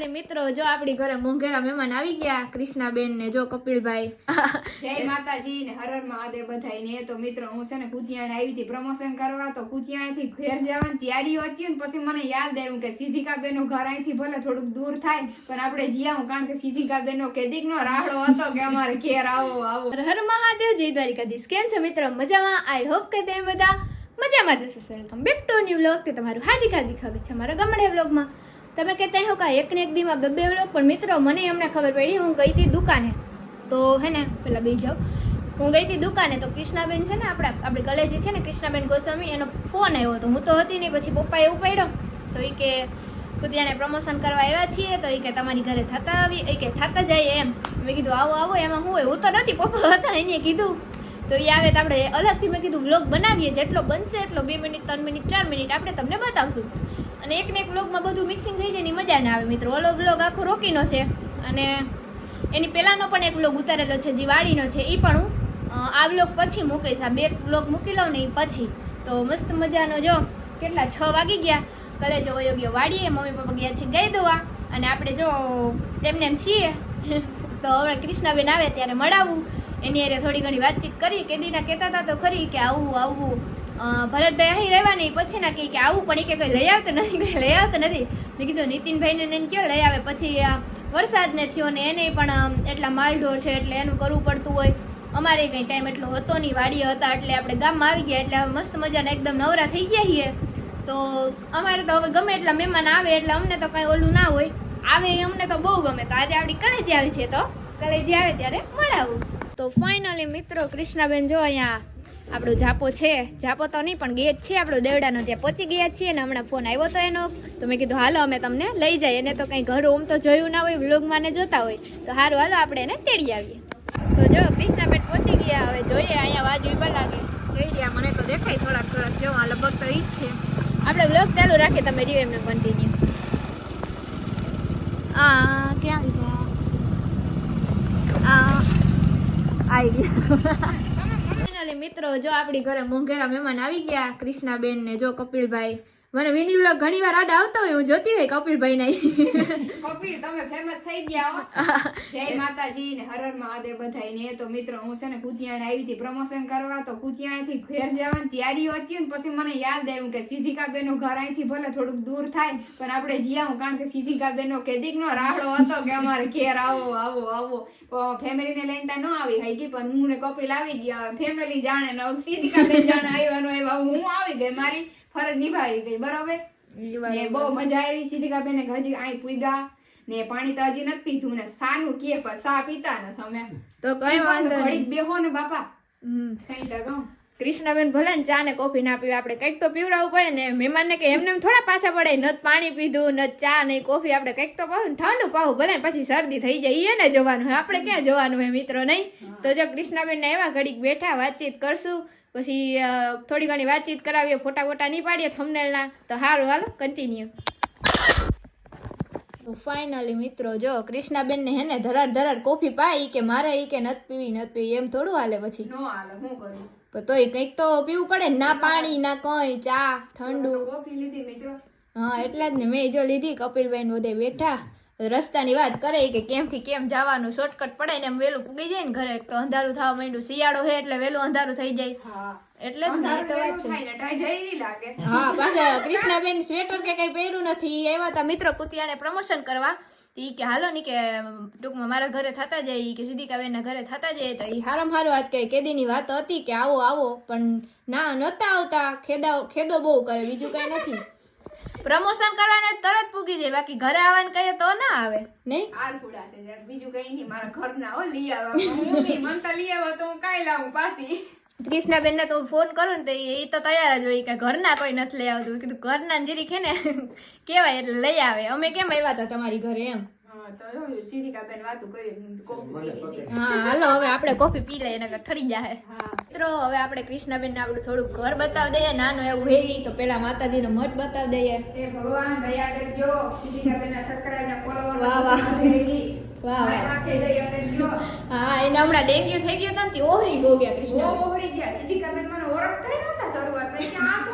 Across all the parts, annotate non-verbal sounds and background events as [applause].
Finally મિત્રો જો આપણી ઘરે મોંઘેરા મહેમાન આવી ગયા કૃષ્ણાબેન ને જો કપિલભાઈ. [laughs] જય માતાજી ને હરર મહાદેવ બધાય ને તો મિત્રો હું છે ને કુતિયાણ આવી હતી પ્રમોશન કરવા તો કુતિયાણથી ઘેર જવાની તૈયારી હતી ને પછી મને યાદ આવ્યું કે સિદ્ધિકાબેનનું ઘર અહીંથી ભલે થોડુંક દૂર થાય પણ આપણે જીયા કારણ કે સિદ્ધિકાબેન નો કેદીક નો રાહડો હતો કે અમારે ઘેર આવો આવો. હર હર મહાદેવ જય દ્વારિકાધીશ. કેમ છો મિત્રો? મજામાં? આઈ હોપ કે તમે બધા મજામાં જશો welcome back to new vlog તે તમારું હાર્દિક હાર્દિક સ્વાગત છે મારા ગમણે વ્લોગમાં તમે કહેતા હો કે એક ને એક દીમાં બે બે પણ મિત્રો, મને એમને ખબર પડી, હું ગઈ હતી દુકાને. તો હે ને, પેલા બે જાઉં હું ગઈ હતી દુકાને, તો કૃષ્ણાબેન છે ને આપણા, આપણી કલેજી છે ને, કૃષ્ણાબેન ગોસ્વામી, એનો ફોન આવ્યો હતો. હું તો હતી નહીં, પછી પપ્પાએ ઉપાડ્યો. તો એ કે, કુતિયાને પ્રમોશન કરવા આવ્યા છીએ. તો એ કે, તમારી ઘરે થતા આવી એ કે, થતા જાય એમ. મેં કીધું, આવો આવો, એમાં હું હું તો નથી પપ્પા હતા એને કીધું. તો એ આવે તો આપણે અલગથી મેં કીધું, વ્લોગ બનાવીએ, જેટલો બનશે એટલો બે મિનિટ, ત્રણ મિનિટ, ચાર મિનિટ આપણે તમને બતાવશું. અને એક ને એક બ્લોગમાં બધું મિક્સિંગ થઈ જાય એની મજા ના આવે મિત્રો. ઓલો બ્લોગ આખો રોકીનો છે અને એની પહેલાંનો પણ એક બ્લોગ ઉતારેલો છે, જે વાડીનો છે એ પણ હું આ બ્લોગ પછી મૂકીશ. આ બે બ્લોગ મૂકી લઉં ને એ પછી. તો મસ્ત મજાનો જો, કેટલા? છ વાગી ગયા. કલેજો વયો ગયો વાડીએ, મમ્મી પપ્પા ગયા છે ગઈ દવા. અને આપણે જો એમને એમ છીએ, તો હવે કૃષ્ણાબેન આવે ત્યારે મળાવું. એની અરે થોડી ઘણી વાતચીત કરી. કેદીના કહેતા હતા તો ખરી કે આવું આવું. ભરતભાઈ અહીં રહેવા નહીં પછી ના કે આવું પણ એ કે કંઈ લઈ આવતો નથી, કંઈ લઈ આવતો નથી. મેં કીધું, નીતિનભાઈને એને કયો, લઈ આવે. પછી આ વરસાદ ને થયો ને એને પણ એટલા માલઢોર છે, એટલે એનું કરવું પડતું હોય. અમારે કંઈ ટાઈમ એટલો હતો નહીં, વાડીએ હતા, એટલે આપણે ગામમાં આવી ગયા, એટલે મસ્ત મજાના એકદમ નવરા થઈ ગયા છીએ. તો અમારે તો હવે ગમે એટલા મહેમાન આવે, એટલે અમને તો કાંઈ ઓલું ના હોય. આવે એ અમને તો બહુ ગમે, તો આજે આપણી કલેજી આવી છે તો? કલેજી આવે ત્યારે મળાવું. તો ફાઇનલી મિત્રો, કૃષ્ણાબેન જો અહીંયા આપણો જાપો છે. જાપો તો નહીં, પણ ગેટ છે આપણો દેવડાનો. ત્યાં પહોંચી ગયા છીએ ને હમણાં ફોન આવ્યો તો એનો. તો મેં કીધું, હાલો, અમે તમને લઈ જઈએ. એને તો કંઈ ઘર ઓમ તો જોયું ના હોય વ્લોગમાં ને જોતા હોય. તો સારું હાલો, આપણે એને તેડી આવીએ. તો જો, કૃષ્ણાબેન પહોંચી ગયા. હવે જોઈએ, અહીંયા વાજ વિભા લાગે. જોઈ રહ્યા મને તો દેખાય થોડાક થોડાક. જો, આ લગભગ તો ઈ જ છે. આપણે વ્લોગ ચાલુ રાખીએ, તમે રહ્યો એમને કન્ટિન્યુ આ, ક્યાં ગયા આ ફાઇનલી [laughs] મિત્રો જો આપણી ઘરે મોંઘેરા મહેમાન આવી ગયા કૃષ્ણાબેન ને જો કપિલભાઈ મને વિની વ્લોગ ઘણી વાર આડા આવતા હોય, હું જોતી હોય કપિલભાઈ ને કપિલ, તમે ફેમસ થઈ ગયા હો. જય માતાજી ને હરર મહાદેવ બધાય ને તો મિત્રો, હું છે ને કુતિયાણે આવી હતી પ્રમોશન કરવા, તો કુતિયાણે થી ઘેર જવાની તૈયારી હતી ને પછી મને યાદ આવ્યું કે સિદ્ધિકાબેનનું ઘર અહીંથી ભલે થોડુંક દૂર થાય, પણ આપણે જીયા કારણ કે સિદ્ધિકાબેન નો કેદીક નો રાહડો હતો કે અમારે ઘેર આવો આવો આવો. ફેમિલી ને લઈને ત્યાં ન આવી હઈ ગઈ પણ હું ને કપિલ આવી ગયા. ફેમિલી જાણે ને સિદ્ધિકા બેન જાણે આવ્યા એવા હું આવી ગઈ મારી. ફરજ નિભાવી ગઈ બરોબર? ને બહુ મજા આવી સિદ્ધિકાબેન ને હજી અહીં પૂગા ને પાણી તો હજી નથી પીધું ને સાનું કે પણ સા પીતા નથી તમે તો કઈ વાંધો ઘડીક બેહો ને બાપા. કઈ તો કહું. કૃષ્ણબેન ભલે ને ચા ને કોફી ના પીવે આપણે કંઈક તો પીવડાવવું પડે ને મહેમાનને કે એમને થોડા પાછા પડે ન પાણી પીધું ન ચા નહીં કોફી આપણે કંઈક તો પાવું ઠંડુ પાવું ભલે પછી શરદી થઈ જાય એને જવાનું હોય આપણે ક્યાં જવાનું હોય મિત્રો નહીં? તો જો કૃષ્ણબેન ને એવા ઘડીક બેઠા વાતચીત કરશું પછી થોડી ઘણી વાતચીત કરાવીએ ફોટા ફોટા નહીં પાડીએ થમનેલના તો સારું હાલો કન્ટિન્યુ તો ફાઇનલી મિત્રો જો કૃષ્ણાબેન ને હેને ધરાર ધરાર કોફી પાઈ કે મારે ઈ કે નત પીવી નત પીવી એમ થોડું હાલે પછી. નો હાલે હું કરું? પણ તોય કંઈક તો પીવું પડે ના પાણી ના કંઈ ચા ઠંડુ. કોફી લીધી મિત્રો. હા એટલા જ ને મેં જો લીધી કપિલભાઈ ને બધે બેઠા. રસ્તાની વાત કરે કે કેમથી કેમ જવાનું શોર્ટકટ પડે ને એમ વહેલું પૂગી જાય ને ઘરે એક તો અંધારું થવા માંડ્યું. શિયાળો છે એટલે વહેલું અંધારું થઈ જાય. એટલે જ તો વાત છે. ને હા પાછા કૃષ્ણાબેન સ્વેટર કે કઈ પહેર્યું નથી એવા તા મિત્ર કુતિયાને પ્રમોશન કરવા. ઈ કે હાલો ની કે ટૂંકમાં મારા ઘરે થતા જાય કે કે સિદ્ધિકાબેનના ઘરે થતા જાય. તો ઈ હારામ હારું વાત કહે કેદીની વાત હતી કે આવો આવો. પણ ના નહોતા આવતા. ખેદા ખેદો બહુ કરે બીજું કઈ નથી. પ્રમોશન કરવાને તરત પૂગી જાય બાકી ઘરે આવવાનું કહીએ તો ના આવે. નહીં? આ ખુડા છે જરા બીજું કઈ નહીં મારા ઘરના હો લઈ આવવા હું નહીં મન તો લઈ આવો તો હું કાઈ લાવું પાછી. કૃષ્ણાબેન ને તો ફોન કરું ને તો એ તો તૈયાર જ હોય કે ઘરના કોઈ નથી લઈ આવતું. કીધું ઘરના જીરી છે ને [laughs] કેવાય એટલે લઈ આવે. અમે કેમ આવ્યા હતા તમારી ઘરે એમ? હા તો જો સિદ્ધિકાબેન વાતું કરી કોફી પી લીધી હા હાલો હવે આપણે કોફી પી લઈએ ઠરી જાહે. મિત્રો હવે આપણે કૃષ્ણાબેન ને આપણું થોડું ઘર બતાવી દઈએ નાનું એવું તો પેલા માતાજીનો મઠ બતાવી દઈએ. ભગવાન દયા કરજો. સિદ્ધિકાબેનના સબસ્ક્રાઇબ ના ફોલોવર વાહ, વાહ. હા એને હમણાં ડેન્ગ્યુ થઈ ગયો હતો ને ઓહરી બહુ ગયા કૃષ્ણ. ઓહરી ગયા. સિદ્ધિકાબેન મને ઓળખતા નહોતા શરૂઆતમાં. કે આ કોણ છે કે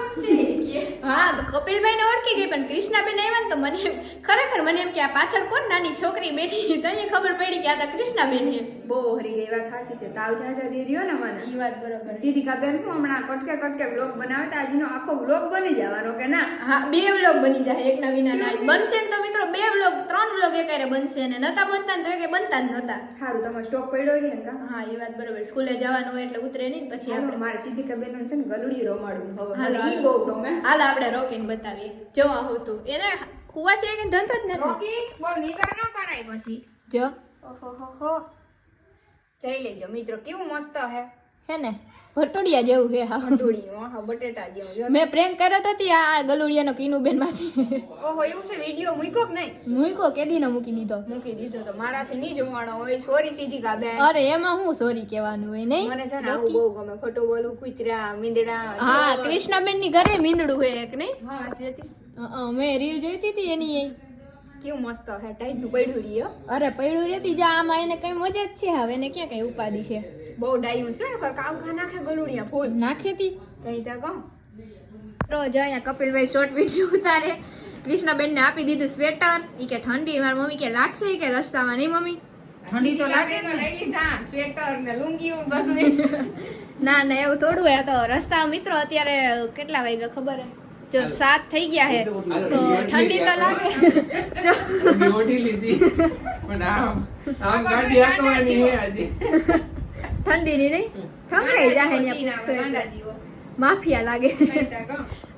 હા કપિલભાઈ ને ઓળખી ગઈ પણ કૃષ્ણાબેન આવ્યા ને તો મને ખરેખર મને એમ કે આ પાછળ કોણ નાની છોકરી બેઠી? તો અહીંયા ખબર પડી કે આ તો કૃષ્ણાબેન છે. બહુ હરી ગઈ વાત ખાસી છે. તાવ ઝાઝા દે રહ્યો ને મને. એ વાત બરોબર. સીધી બેન હું હમણાં કટકે કટકે બ્લોગ બનાવે તો આજનો આખો બ્લોગ બની જવાનો કે ના? હા બે બ્લોગ બની જાય એકના વિના ના બનશે ને તો મિત્રો બે બ્લોગ ત્રણ બ્લોગ એકારે બનશે ને નતા બનતા ને તો કે બનતા જ નહોતા સારું તમારો સ્ટોક પડ્યો ને હા એ વાત બરોબર. સ્કૂલે જવાનું હોય એટલે ઉતરે નહીં પછી આપણે. મારે સીધી બેન છે ને ગલુડી રમાડું હવે હાલો, બહુ ગમે. હાલ આપણે રોકીને બતાવીએ. જોવા હોતું. એને હુવા સિવાય કઈ ધંધો જ નથી. રોકી? બહુ નીકળ ન કરાય પછી. જો. ઓહો હો હો જઈ લેજો. મિત્રો કેવું મસ્ત હે? હે ને? ભટોડિયા જેવું છે હા. ભટુડી હા બટેટા જેવું મેં પ્રેન્ક કર્યો તો તી આ ગલુડિયાનો કીનુબેનમાંથી ઓહો એવું છે? વિડિયો મૂક્યો કે નહીં? મૂકો કેદીનો મૂકી દીધો. મૂકી દીધો તો મારાથી નહીં જોવાનો હોય. સોરી સીધિકા બેન. અરે એમાં હું સોરી કહેવાનું હોય નહીં? મને છે ને આવું બહુ ગમે. ખોટું બોલું કૂતરા મીંદડા હા કૃષ્ણાબેનની ઘરે મીંદડું હોય એક નહીં? હા હતી. મેં રીલ જોઈતી હતી એની એ. કેવું મસ્ત હે ટાઈટનું પડ્યું રહ્યો અરે પડ્યું રહેતી જા આમાં એને કઈ મજા જ છે હવે એને ક્યાં કઈ ઉપાધિ છે? બહુ ડાયું છે ને કાવ ખા નાખે ગલુડિયા ફૂલ. નાખેતી કઈ ત્યાં કહું. તો જો અહીંયા કપિલભાઈ શોર્ટ વીડિયો ઉતારે. કૃષ્ણાબેન ને આપી દીધું સ્વેટર ઈ કે ઠંડી મારી મમ્મી કે લાગશે? કે રસ્તામાં નહીં મમ્મી? ઠંડી તો લાગે લઈ લીધા સ્વેટર ને લુંગીઓ બધું. [laughs] ના ના એવું થોડું હોય. તો રસ્તા મિત્રો અત્યારે કેટલા વાગ્યા ખબર હે? જો સાત થઈ ગયા હે તો ઠંડી તો લાગે. [laughs] જો. ઓઢી લીધી. પણ આમ આમ ગાડી હે આજે. ઠંડીની નહીં? ઠંડાઈ જાય. માફિયા લાગે.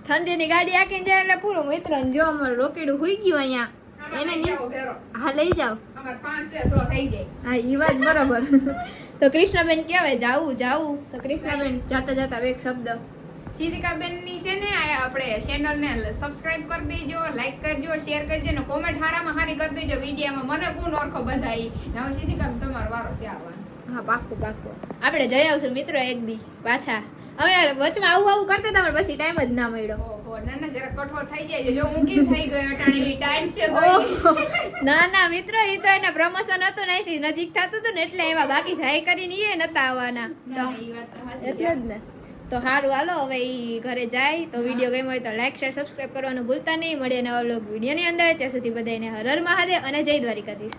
ઠંડીની ગાડી આખી જાય એટલે પૂરું મિત્ર જો અમારું રોકીડું હુઈ ગયું અહીંયા. એને. હા લઈ જાઓ. હા ઈ વાત બરોબર. તો કૃષ્ણબેન કહેવાય જાવું જાવું. તો કૃષ્ણબેન જાતા જાતા એક શબ્દ. સીધિકાબેનની છે ને આપણે ચેનલ ને સબસ્ક્રાઇબ કરી દેજો લાઈક કરજો શેર કરજો ને કોમેન્ટ હારામાં હારી કરી દેજો. વિડીયોમાં મને કોણ ઓળખો બધાય. હવે સીધિકાબેન તમારો વારો છે આવવાનો. હા પાક્કું પાક્કું. આપણે જઈ આવશું મિત્રો એક દી પાછા. હવે વચમાં આવું આવું કરતા હતા પછી ટાઈમ જ ના મળ્યો. ના ના જરા કઠોળ થઈ જાય જો હું કેમ થઈ ગયો અટાણે ટાઈટ છે તો ના ના મિત્રો એ તો એને પ્રમોશન હતું નહીં નજીક થતું હતું ને એટલે એવા બાકી જાય કરીને એ નતા આવવાના. તો એટલે જ ને. સારું હાલો હવે ઈ ઘરે જાય. તો વીડિયો ગમ્યો હોય તો લાઈક શેર સબસ્ક્રાઈબ કરવાનું ભૂલતા નહીં. મળીએ નવા વ્લોગ વિડીયોની અંદર. ત્યાં સુધી બધાને હરર હર મહાદેવ અને જય દ્વારિકાધીશ.